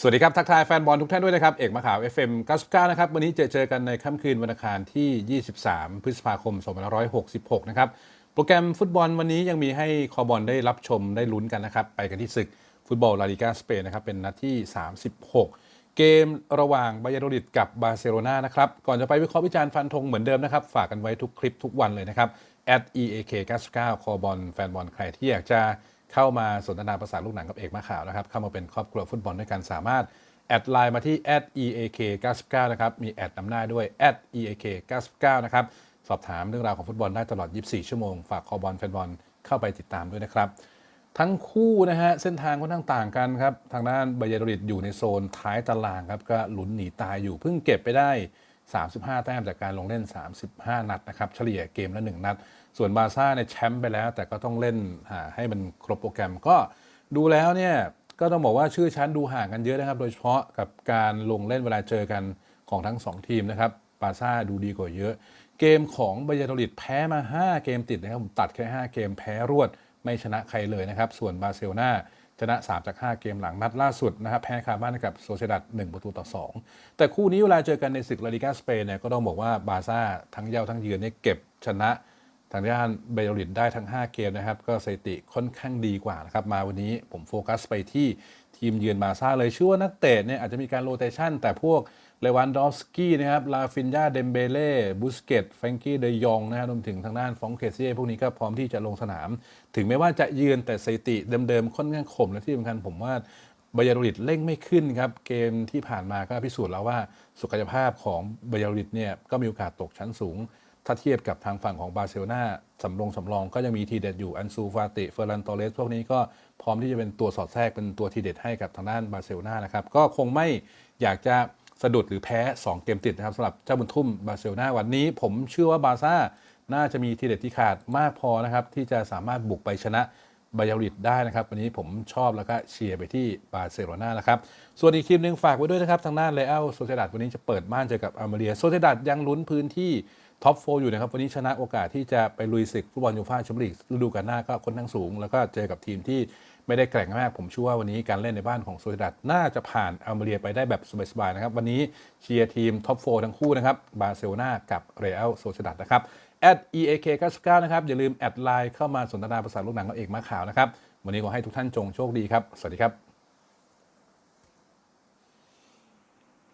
สวัสดีครับ ทักทายแฟนบอลทุกท่านด้วยนะครับ เอกมะขาว FM 99 นะครับ วันนี้เจอเจอกันในค่ำคืนวันอังคารที่ 23 พฤษภาคม 2566 นะครับ โปรแกรมฟุตบอลวันนี้ยังมีให้คอบอลได้รับชมได้ลุ้นกันนะครับ ไปกันที่ศึกฟุตบอลลาลิกาสเปนนะครับ เป็นนัดที่ 36 เกมระหว่างบายาโดริดกับบาร์เซโลนานะครับ ก่อนจะไปวิเคราะห์วิจารณ์ฟันธงเหมือนเดิมนะครับ ฝากกันไว้ทุกคลิปทุกวันเลยนะครับ @eak99 คอบอลแฟนบอลใครที่อยากจะ เข้ามาสนทนาภาษาลูกหนังกับเอกมะขาวนะครับเข้ามาเป็นครอบครัวฟุตบอลด้วยกันสามารถแอดไลน์มาที่ @eak99 นะครับ มีแอดนำหน้าด้วย @eak99 นะครับ สอบถามเรื่องราวของฟุตบอลได้ตลอด 24 ชั่วโมง ฝากคอบอลแฟนบอลเข้าไปติดตามด้วยนะครับ ทั้งคู่นะฮะ เส้นทางค่อนข้างต่างกันครับ ทางด้านบายาโดริดอยู่ในโซนท้ายตารางครับ ก็หลุนหนีตายอยู่ เพิ่งเก็บไปได้ 35 แต้มจากการลงเล่น 35 นัดนะครับเฉลี่ยเกมละ 1 นัด ส่วนบาซ่าเนี่ยแชมป์ไปแล้ว แต่ก็ต้องเล่นให้มันครบโปรแกรมก็ดูแล้วเนี่ยก็ต้องบอกว่าชื่อชั้นดูห่างกันเยอะนะครับ โดยเฉพาะกับการลงเล่นเวลาเจอกันของทั้ง 2 ทีมนะครับบาซ่าดูดีกว่าเยอะ เกมของบายาโดริดแพ้มา 5 เกมติดนะครับผมตัดแค่ 5 เกมแพ้รวดไม่ชนะใครเลยนะครับส่วนบาร์เซโลนา ชนะ 3 จาก 5 เกมหลังนัดล่าสุดนะครับแพ้คาบ้านกับโซเซดัด1ประตูต่อ 2 แต่คู่นี้เวลาเจอกันในศึกลาลิกาสเปนเนี่ยก็ต้องบอกว่าบาร์ซ่าทั้งเย้าทั้งเยือนเนี่ยเก็บชนะ ทางด้านเบลลิดได้ทั้ง 5 เกมนะครับ ก็สถิติค่อนข้างดีกว่านะครับ มาวันนี้ผมโฟกัสไปที่ทีมเยือนบาซาเลยเชื่อว่านักเตะเนี่ยอาจจะมีการโรเตชันแต่พวกเลวันดอฟสกี้นะครับ ลาฟินยาเดมเบเล่บุสเกตแฟงกี้เดยองนะครับรวมถึงทางด้านฟองเคเซ่พวกนี้ก็พร้อมที่จะลงสนาม ถึงแม้ว่าจะเยือนแต่สถิติเดิมๆค่อนข้างข่มและที่สำคัญผมว่าบายาริดเร่งไม่ขึ้นครับ เกมที่ผ่านมาก็พิสูจน์แล้วว่า สุขภาพของบายาริดเนี่ยก็มีโอกาสตกชั้นสูง ถ้าเทียบกับทางฝั่งของบาร์เซโลนาสำรองสำรองก็ยังมีทีเด็ดอยู่อันซูฟาติเฟอร์รันโตเลสพวกนี้ก็พร้อมที่จะเป็นตัวสอดแทรกเป็นตัวทีเด็ดให้กับทางด้านบาร์เซโลนานะครับก็คงไม่อยากจะสะดุดหรือแพ้ 2 เกมติดนะครับสำหรับเจ้าบุญทุ่มบาร์เซโลนาวันนี้ ผมเชื่อว่าบาร์ซ่าน่าจะมีทีเด็ดที่ขาดมากพอนะครับที่จะสามารถบุกไปชนะบายาริดได้นะครับวันนี้ผมชอบแล้วก็เชียร์ไปที่บาร์เซโลนานะครับส่วนอีกทีมหนึ่งฝากไว้ด้วยนะครับทางด้านเลอัลโซเซดัดวันนี้จะเปิดบ้านเจอกับอามาเรียโซเซดัดยังลุ้นพื้นที่ ท็อปโฟอยู่นะครับ วันนี้ชนะโอกาสที่จะไปลุยศึกฟุตบอลยูฟ่าแชมเปี้ยนลีกฤดูกาลหน้าก็ค่อนข้างสูง แล้วก็เจอกับทีมที่ไม่ได้แกร่งมาก ผมเชื่อว่าวันนี้การเล่นในบ้านของโซเดัดน่าจะผ่านอามเรียไปได้แบบสบายๆนะครับ วันนี้เชียร์ทีมท็อปโฟทั้งคู่นะครับบาร์เซโลนากับเรอัลโซเดัดนะครับ @eak99 นะครับ อย่าลืมแอดไลน์เข้ามาสนทนาภาษาลูกหนังกับเอกมาข่าวนะครับ วันนี้ขอให้ทุกท่านจงโชคดีครับ สวัสดีครับ